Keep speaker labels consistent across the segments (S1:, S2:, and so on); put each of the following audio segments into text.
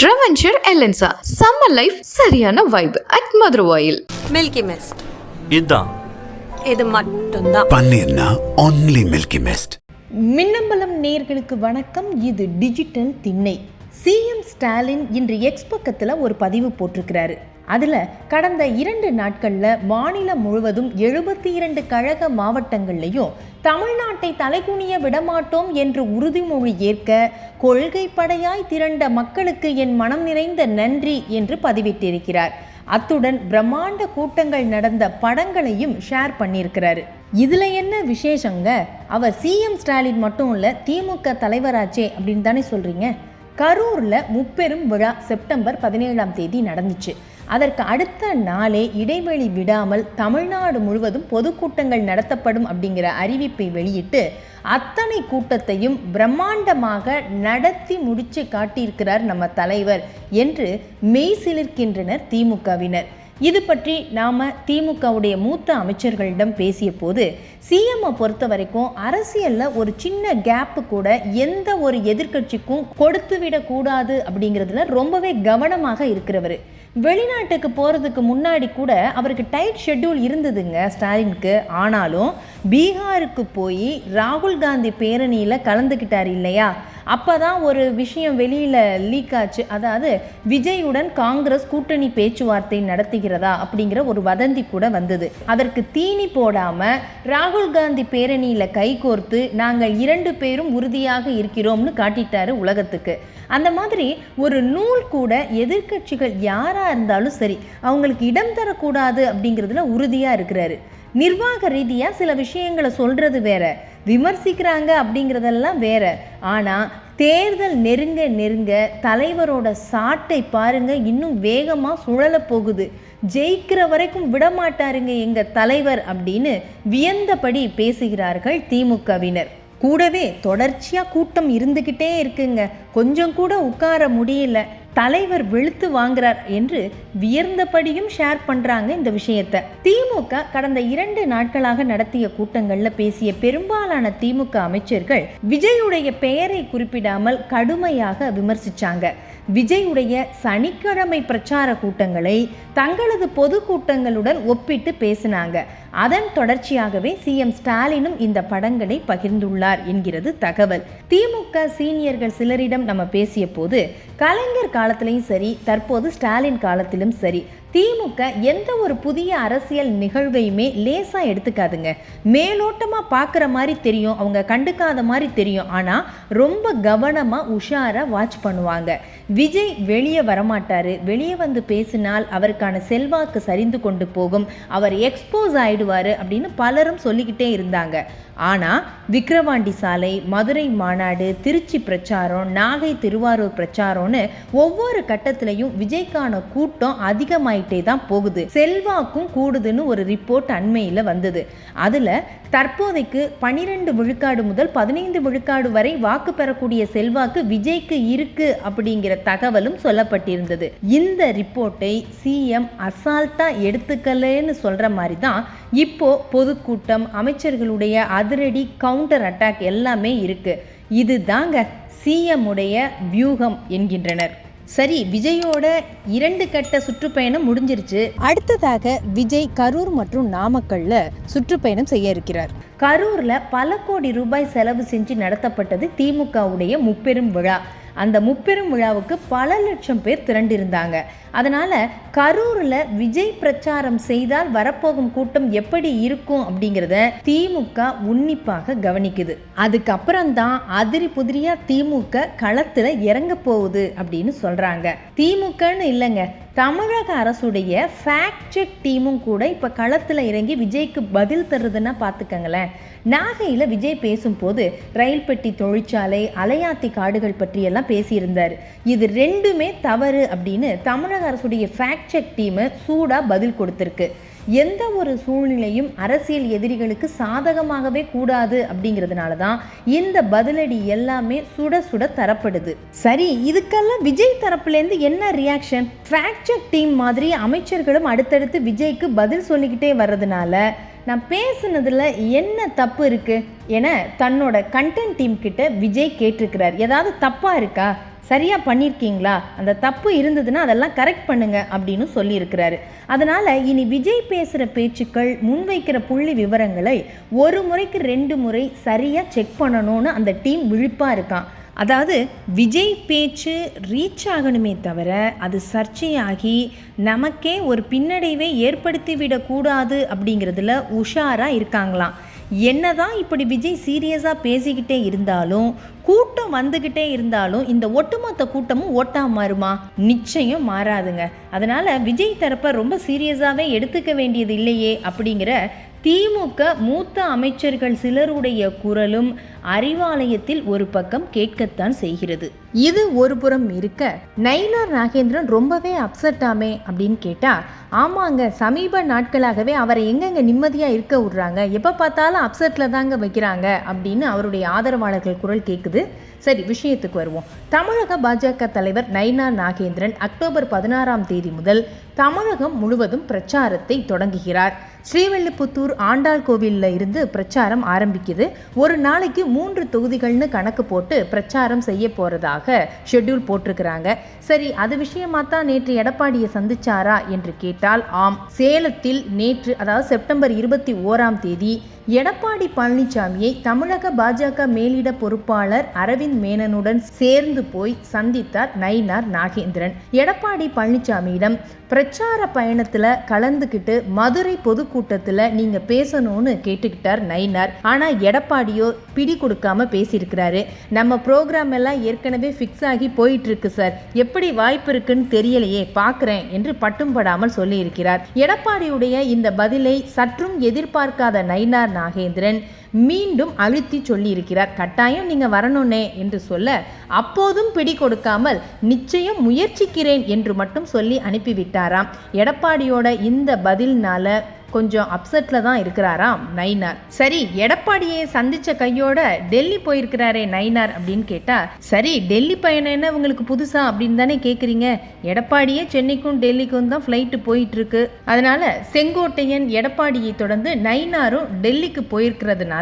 S1: ட்ரெவென்ச்சர் எலென்சா summer life சரியான vibe at Maduravoyal
S2: Milky Mist
S3: இதுதான்
S2: இது மட்டும்தான்
S4: பன்னீர்னா ஒன்லி மில்கி மிஸ்ட்
S5: மின்னம்பலம் நேர்களுக்கு வணக்கம். இது டிஜிட்டல் திண்ணை. சிஎம் ஸ்டாலின் இன்று எக்ஸ் பக்கத்தில் ஒரு பதிவு போட்டிருக்கிறாரு. அதில் கடந்த இரண்டு நாட்களில் மாநிலம் முழுவதும் எழுபத்தி இரண்டு கழக மாவட்டங்கள்லையும் தமிழ்நாட்டை தலைகுனிய விடமாட்டோம் என்று உறுதிமொழி ஏற்க கொள்கை படையாய் திரண்ட மக்களுக்கு என் மனம் நிறைந்த நன்றி என்று பதிவிட்டிருக்கிறார். அத்துடன் பிரம்மாண்ட கூட்டங்கள் நடந்த படங்களையும் ஷேர் பண்ணியிருக்கிறாரு. இதுல என்ன விசேஷங்க? அவர் சிஎம் ஸ்டாலின் மட்டும் இல்ல திமுக தலைவராச்சே அப்படின்னு தானே சொல்றீங்க. கரூர்ல முப்பெரும் விழா செப்டம்பர் பதினேழாம் தேதி நடந்துச்சு. அதற்கு அடுத்த நாளே இடைவெளி விடாமல் தமிழ்நாடு முழுவதும் பொதுக்கூட்டங்கள் நடத்தப்படும் அப்படிங்கிற அறிவிப்பை வெளியிட்டு அத்தனை கூட்டத்தையும் பிரம்மாண்டமாக நடத்தி முடிச்சு காட்டியிருக்கிறார் நம்ம தலைவர் என்று மெய் சிலிர்க்கின்றனர் திமுகவினர். இது பற்றி நாம் திமுகவுடைய மூத்த அமைச்சர்களிடம் பேசிய போது சிஎம்ஐ பொறுத்த வரைக்கும் அரசியலில் ஒரு சின்ன கேப்பு கூட எந்த ஒரு எதிர்க்கட்சிக்கும் கொடுத்து விடக்கூடாது அப்படிங்கிறதுல ரொம்பவே கவனமாக இருக்கிறவர். வெளிநாட்டுக்கு போகிறதுக்கு முன்னாடி கூட அவருக்கு டைட் ஷெட்யூல் இருந்ததுங்க ஸ்டாலினுக்கு. ஆனாலும் பீகாருக்கு போய் ராகுல் காந்தி பேரணியில் கலந்துக்கிட்டார் இல்லையா? அப்போ தான் ஒரு விஷயம் வெளியில் லீக் ஆச்சு. அதாவது விஜயுடன் காங்கிரஸ் கூட்டணி பேச்சுவார்த்தை நடத்துகிறதா அப்படிங்கிற ஒரு வதந்தி கூட வந்தது. அதற்கு தீனி போடாமல் ராகுல் காந்தி பேரணியில் கைகோர்த்து நாங்கள் இரண்டு பேரும் உறுதியாக இருக்கிறோம்னு காட்டிட்டாரு உலகத்துக்கு. அந்த மாதிரி ஒரு நூல் கூட எதிர்க்கட்சிகள் யாராக இருந்தாலும் சரி அவங்களுக்கு இடம் தரக்கூடாது அப்படிங்கிறதுல உறுதியாக இருக்கிறாரு. நிர்வாக ரீதியாக சில விஷயங்களை சொல்கிறது வேற. விமர்சிக்கிறாங்க அப்படிங்கிறதெல்லாம் வேற. ஆனால் தேர்தல் நெருங்க நெருங்க தலைவரோட சாட்டை பாருங்க இன்னும் வேகமாக சுழல போகுது. ஜெயிக்கிற வரைக்கும் விடமாட்டாருங்க எங்கள் தலைவர் அப்படின்னு வியந்தபடி பேசுகிறார்கள் திமுகவினர். கூடவே தொடர்ச்சியாக கூட்டம் இருந்துக்கிட்டே இருக்குங்க. கொஞ்சம் கூட உட்கார முடியல. தலைவர் வெளுத்து வாங்குறார் என்று வியர்ந்தபடியும் ஷேர் பண்றாங்க இந்த விஷயத்த. திமுக கடந்த இரண்டு நாட்களாக நடத்திய கூட்டங்கள்ல பேசிய பெரும்பாலான திமுக அமைச்சர்கள் விஜயுடைய பெயரை குறிப்பிடாமல் கடுமையாக விமர்சிச்சாங்க. விஜயுடைய சனிக்கிழமை பிரச்சார கூட்டங்களை தங்களது பொதுக்கூட்டங்களுடன் ஒப்பிட்டு பேசினாங்க. அதன் தொடர்ச்சியாகவே சிஎம் ஸ்டாலினும் இந்த படங்களை பகிர்ந்துள்ளார் என்கிறது தகவல். திமுக சீனியர்கள் சிலரிடம் நம்ம பேசிய போது கலைஞர் காலத்திலையும் சரி தற்போது ஸ்டாலின் காலத்திலும் சரி திமுக எந்த ஒரு புதிய அரசியல் நிகழ்வையுமே லேசாக எடுத்துக்காதுங்க. மேலோட்டமாக பார்க்குற மாதிரி தெரியும் அவங்க கண்டுக்காத மாதிரி தெரியும். ஆனால் ரொம்ப கவனமாக உஷாராக வாட்ச் பண்ணுவாங்க. விஜய் வெளியே வரமாட்டார். வெளியே வந்து பேசினால் அவருக்கான செல்வாக்கு சரிந்து கொண்டு போகும். அவர் எக்ஸ்போஸ் ஆயிடுவார் அப்படின்னு பலரும் சொல்லிக்கிட்டே இருந்தாங்க. ஆனால் விக்கிரவாண்டி சாலை மதுரை மாநாடு திருச்சி பிரச்சாரம் நாகை திருவாரூர் பிரச்சாரம்னு ஒவ்வொரு கட்டத்திலையும் விஜய்க்கான கூட்டம் அதிகமாயிட்டே தான் போகுது. செல்வாக்கும் கூடுதுன்னு ஒரு ரிப்போர்ட் அண்மையில் வந்தது. அதில் தற்போதைக்கு பனிரெண்டு விழுக்காடு முதல் பதினைந்து விழுக்காடு வரை வாக்கு பெறக்கூடிய செல்வாக்கு விஜய்க்கு இருக்கு அப்படிங்கிற தகவலும் சொல்லப்பட்டிருந்தது. இந்த ரிப்போர்ட்டை சிஎம் அசால்ட்டா எடுத்துக்கலன்னு சொல்ற மாதிரி தான் இப்போ பொதுக்கூட்டம் அமைச்சர்களுடைய அதிரடி கவுண்டர் அட்டாக் எல்லாமே இருக்கு. இதுதாங்க சிஎம் உடைய வியூகம் என்கின்றனர். சரி விஜயோட இரண்டு கட்ட சுற்றுப்பயணம் முடிஞ்சிருச்சு. அடுத்ததாக விஜய் கரூர் மற்றும் நாமக்கல்ல சுற்றுப்பயணம் செய்ய இருக்கிறார். கரூர்ல பல கோடி ரூபாய் செலவு செஞ்சு நடத்தப்பட்டது திமுகவுடைய முப்பெரும் விழா. அந்த முப்பெரும் விழாவுக்கு பல லட்சம் பேர் திரண்டிருந்தாங்க. அதனால் கரூரில் விஜய் பிரச்சாரம் செய்தால் வரப்போகும் கூட்டம் எப்படி இருக்கும் அப்படிங்கிறத திமுக உன்னிப்பாக கவனிக்குது. அதுக்கப்புறம் தான் அதிரி புதிரியா திமுக களத்தில் இறங்க போகுது அப்படின்னு சொல்கிறாங்க திமுகன்னு இல்லைங்க தமிழக அரசுடைய ஃபேக்ட் செக் டீமும் கூட இப்போ களத்தில் இறங்கி விஜய்க்கு பதில் தருதுன்னா பார்த்துக்கங்களேன் நாகையில் விஜய் பேசும்போது ரயில் பெட்டி தொழிற்சாலை அலையாத்தி காடுகள் பற்றியெல்லாம் பேசியிருந்தார். இது ரெண்டுமே தவறு அப்படின்னு தமிழக அரசுடைய ஃபேக்ட் செக் டீமு சூடாக பதில் கொடுத்துருக்கு. எந்த ஒரு சூழ்நிலையும் அரசியல் எதிரிகளுக்கு சாதகமாகவே கூடாது அப்படிங்கிறதுனால தான் இந்த பதிலடி எல்லாமே சுட சுட தரப்படுது. சரி இதுக்கெல்லாம் விஜய் தரப்புலேருந்து என்ன ரியாக்ஷன் ஃபேக்ட் செக் டீம் மாதிரி அமைச்சர்களும் அடுத்தடுத்து விஜய்க்கு பதில் சொல்லிக்கிட்டே வர்றதுனால நான் பேசுனதில் என்ன தப்பு இருக்குது என தன்னோட கண்டென்ட் டீம் கிட்ட விஜய் கேட்டிருக்கிறார். ஏதாவது தப்பாக இருக்கா? சரியாக பண்ணியிருக்கீங்களா அந்த தப்பு இருந்ததுன்னா அதெல்லாம் கரெக்ட் பண்ணுங்க அப்படின்னு சொல்லியிருக்கிறாரு. அதனால் இனி விஜய் பேசுகிற பேச்சுக்கள் முன்வைக்கிற புள்ளி விவரங்களை ஒரு முறைக்கு ரெண்டு முறை சரியாக செக் பண்ணணும்னு அந்த டீம் விழிப்பாக இருக்கான். அதாவது விஜய் பேச்சு ரீச் ஆகணுமே தவிர அது சர்ச்சையாகி நமக்கே ஒரு பின்னடைவை ஏற்படுத்தி விடக்கூடாது அப்படிங்கிறதுல உஷாராக இருக்காங்களாம். என்னதான் இப்படி விஜய் சீரியஸாக பேசிக்கிட்டே இருந்தாலும் கூட்டம் வந்துக்கிட்டே இருந்தாலும் இந்த ஒட்டுமொத்த கூட்டமும் ஓட்டா மாறுமா? நிச்சயம் மாறாதுங்க. அதனால விஜய் தரப்பை ரொம்ப சீரியஸாகவே எடுத்துக்க வேண்டியது இல்லையே அப்படிங்கிற திமுக மூத்த அமைச்சர்கள் சிலருடைய குரலும் அறிவாலயத்தில் ஒரு பக்கம் கேட்கத்தான் செய்கிறது. இது ஒரு புறம் இருக்க நயினார் நாகேந்திரன் ரொம்பவே அப்செட் ஆமே அப்படின்னு கேட்டா ஆமாங்க சமீப நாட்களாகவே அவரை எங்கெங்க நிம்மதியா இருக்க விடுறாங்க? எப்ப பார்த்தாலும் அப்செட்ல தாங்க வைக்கிறாங்க அப்படின்னு அவருடைய ஆதரவாளர்கள் குரல் கேட்குது சரி விஷயத்துக்கு வருவோம். தமிழக பாஜக தலைவர் நயினார் நாகேந்திரன் அக்டோபர் பதினாறாம் தேதி முதல் தமிழகம் முழுவதும் பிரச்சாரத்தை தொடங்குகிறார். ஸ்ரீவல்லிபுத்தூர் ஆண்டாள் கோவிலில் இருந்து பிரச்சாரம் ஆரம்பிக்குது. ஒரு நாளைக்கு மூன்று தொகுதிகள்னு கணக்கு போட்டு பிரச்சாரம் செய்ய போறதாக ஷெட்யூல் போட்டிருக்கிறாங்க. சரி அது விஷயமா தான் நேற்று எடப்பாடியை சந்திச்சாரா என்று கேட்டால் ஆம் சேலத்தில் நேற்று அதாவது செப்டம்பர் இருபத்தி ஓராம் தேதி எடப்பாடி பழனிசாமியை தமிழக பாஜக மேலிட பொறுப்பாளர் அரவிந்த் மேனனுடன் சேர்ந்து போய் சந்தித்தார் நயினார் நாகேந்திரன். எடப்பாடி பழனிசாமியிடம் பிரச்சார பயணத்துல கலந்துக்கிட்டு மதுரை பொதுக்கூட்டத்துல நீங்க பேசணும்னு கேட்டுக்கிட்டார் நயினார். ஆனா எடப்பாடியோ பிடி கொடுக்காம பேசியிருக்கிறாரு. நம்ம ப்ரோக்ராம் எல்லாம் ஏற்கனவே ஃபிக்ஸ் ஆகி போயிட்டு இருக்கு சார் எப்படி வாய்ப்பு இருக்குன்னு தெரியலையே பார்க்குறேன் என்று பட்டும் படாமல் சொல்லியிருக்கிறார். எடப்பாடியுடைய இந்த பதிலை சற்றும் எதிர்பார்க்காத நயினார் நாகேந்திரன். மீண்டும் அழுத்தி சொல்லியிருக்கிறார். கட்டாயம் நீங்க வரணுனே என்று சொல்ல அப்போதும் பிடி கொடுக்காமல் நிச்சயம் முயற்சிக்கிறேன் என்று மட்டும் சொல்லி அனுப்பிவிட்டாராம். எடப்பாடியோட இந்த பதில்னால கொஞ்சம் அப்செட்டில் தான் இருக்கிறாராம் நைனார் சரி எடப்பாடியை சந்தித்த கையோட டெல்லி போயிருக்கிறாரே நைனார் அப்படின்னு கேட்டால் சரி டெல்லி பயணம் என்ன உங்களுக்கு புதுசா அப்படின்னு தானே கேட்குறீங்க எடப்பாடியே சென்னைக்கும் டெல்லிக்கும் தான் ஃப்ளைட்டு போயிட்டுருக்கு அதனால் அதனால செங்கோட்டையன் எடப்பாடியை தொடர்ந்து நைனாரும் டெல்லிக்கு போயிருக்கிறதுனால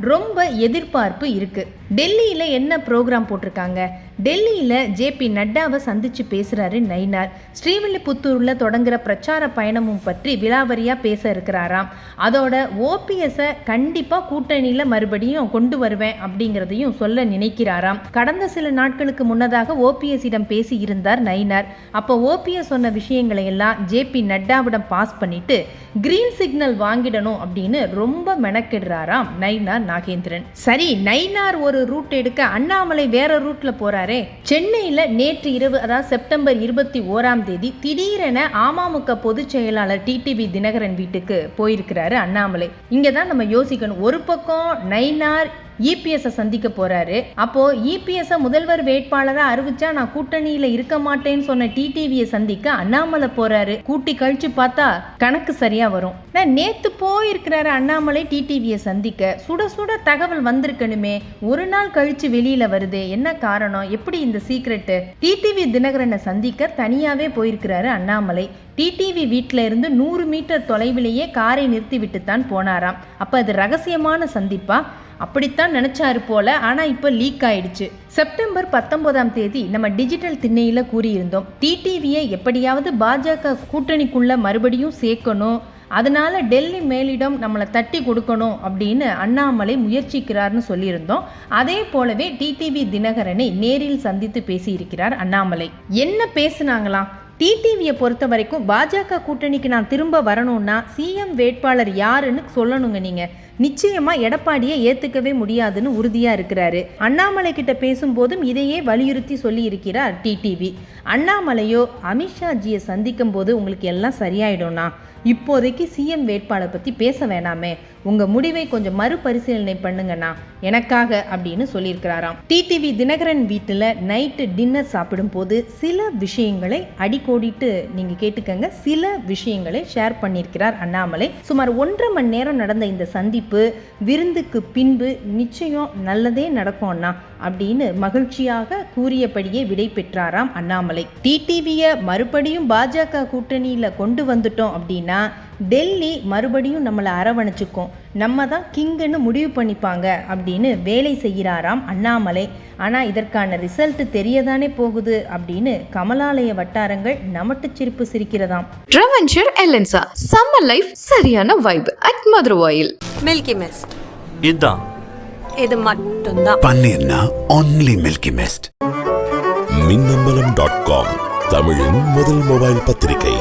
S5: ரொம்ப எதிர்பார்ப்பு இருக்கு. டெல்லியில் என்ன ப்ரோக்ராம் போட்டிருக்காங்க? டெல்லியில் ஜேபி நட்டாவை சந்தித்து பேசுகிறாரு நயினார். ஸ்ரீவில்லிபுத்தூரில் தொடங்குற பிரச்சார பயணமும் பற்றி விலாவரியாக பேச இருக்கிறாராம். அதோட ஓபிஎஸை கண்டிப்பாக கூட்டணியில் மறுபடியும் கொண்டு வருவேன் அப்படிங்கிறதையும் சொல்ல நினைக்கிறாராம். கடந்த சில நாட்களுக்கு முன்னதாக ஓபிஎஸிடம் பேசி இருந்தார் நயினார். அப்போ ஓபிஎஸ் சொன்ன விஷயங்களை எல்லாம் ஜேபி நட்டாவிடம் பாஸ் பண்ணிட்டு கிரீன் சிக்னல் வாங்கிடணும் அப்படின்னு ரொம்ப மெனக்கிடுறாராம் நயினார் நாகேந்திரன். சரி நயினார் ஒரு ரூட் எடுக்க அண்ணாமலை வேற ரூட்ல போறாரே. சென்னையில நேற்று இரவு அதாவது செப்டம்பர் இருபத்தி ஓராம் தேதி திடீரென அமமுக பொதுச் செயலாளர் டிடிவி தினகரன் வீட்டுக்கு போயிருக்கிறாரு அண்ணாமலை. இங்கதான் நம்ம யோசிக்கணும். ஒரு பக்கம் நைனார் இபிஎஸ் சந்திக்க போறாரு. அப்போ இபிஎஸ் முதல்வர் வேட்பாளராக அறிவிச்சா நான் கூட்டணியில இருக்க மாட்டேன்னு சொன்ன டிடிவியை சந்திக்க அண்ணாமலை போறாரு. கூட்டி கழிச்சு பார்த்தா கணக்கு சரியா வரும். நான் நேத்து போயிருக்கிறாரு அண்ணாமலை டிடிவியை சந்திக்க. சுட சுட தகவல் வந்திருக்கணுமே. ஒரு நாள் கழிச்சு வெளியில வருது. என்ன காரணம்? எப்படி இந்த சீக்ரெட்டு? டிடிவி தினகரனை சந்திக்க தனியாவே போயிருக்கிறாரு அண்ணாமலை. டிடிவி வீட்டில இருந்து நூறு மீட்டர் தொலைவிலேயே காரை நிறுத்தி விட்டு தான் போனாராம். அப்ப அது ரகசியமான சந்திப்பா? அப்படித்தான் நினைச்சாரு போல ஆனா இப்போ லீக் ஆயிடுச்சு. செப்டம்பர் பத்தொன்பதாம் தேதி நம்ம டிஜிட்டல் திண்ணையில கூறியிருந்தோம் டிடிவியை எப்படியாவது பாஜக கூட்டணிக்குள்ள மறுபடியும் சேர்க்கணும் அதனால டெல்லி மேலிடம் நம்மளை தட்டி கொடுக்கணும் அப்படின்னு அண்ணாமலை முயற்சிக்கிறார்னு சொல்லியிருந்தோம். அதே போலவே டிடிவி தினகரனை நேரில் சந்தித்து பேசியிருக்கிறார் அண்ணாமலை. என்ன பேசுனாங்களாம்? டிடிவியை பொறுத்த வரைக்கும் பாஜக கூட்டணிக்கு நான் திரும்ப வரணும்னா சிஎம் வேட்பாளர் யாருன்னு சொல்லணுங்க நீங்கள் நிச்சயமாக எடப்பாடியை ஏற்றுக்கவே முடியாதுன்னு உறுதியாக இருக்கிறாரு. அண்ணாமலை கிட்ட பேசும்போதும் இதையே வலியுறுத்தி சொல்லியிருக்கிறார் டிடிவி. அண்ணாமலையோ அமித்ஷாஜியை சந்திக்கும் போது உங்களுக்கு எல்லாம் சரியாயிடும்னா? இப்போதைக்கு சிஎம் வேட்பாளர் பற்றி பேச வேணாமே. உங்கள் முடிவை கொஞ்சம் மறுபரிசீலனை பண்ணுங்கண்ணா. எனக்காக அப்படின்னு சொல்லியிருக்கிறாராம். டிடிவி தினகரன் வீட்டில் நைட்டு டின்னர் சாப்பிடும் போது சில விஷயங்களை அடிக்கோடிட்டு நீங்கள் கேட்டுக்கங்க. சில விஷயங்களை ஷேர் பண்ணியிருக்கிறார் அண்ணாமலை. சுமார் ஒன்றரை மணி நேரம் நடந்த இந்த சந்திப்பு விருந்துக்கு பின்பு நிச்சயம் நல்லதே நடக்கும் அண்ணா அப்படின்னு மகிழ்ச்சியாக கூறியபடியே விடை பெற்றாராம் அண்ணாமலை. டிடிவியை மறுபடியும் பாஜக கூட்டணியில் கொண்டு வந்துட்டோம் அப்படின்னா டெல்லி மறுபடியும் நம்மளை அரவணைச்சுக்கும். நம்ம தான் கிங்குன்னு முடிவு பண்ணிப்பாங்க அப்படின்னு வேலை செய்கிறாராம் அண்ணாமலை. ஆனால் இதற்கான ரிசல்ட் தெரியதானே போகுது அப்படின்னு கமலாலய வட்டாரங்கள் நமட்டுச் சிரிப்பு சிரிக்கிறதாம்.
S1: ரெவென்ச்சர் எலன்சா சம்மர் லைஃப் சரியான vibe at Maduravoyal
S2: Milky Mist
S3: இதுதான்
S2: இது மட்டும்தான்.
S4: பன்னீர்னா only Milky Mist
S6: Minnambalam dot com தமிழின் முதல் மொபைல் பத்திரிகை.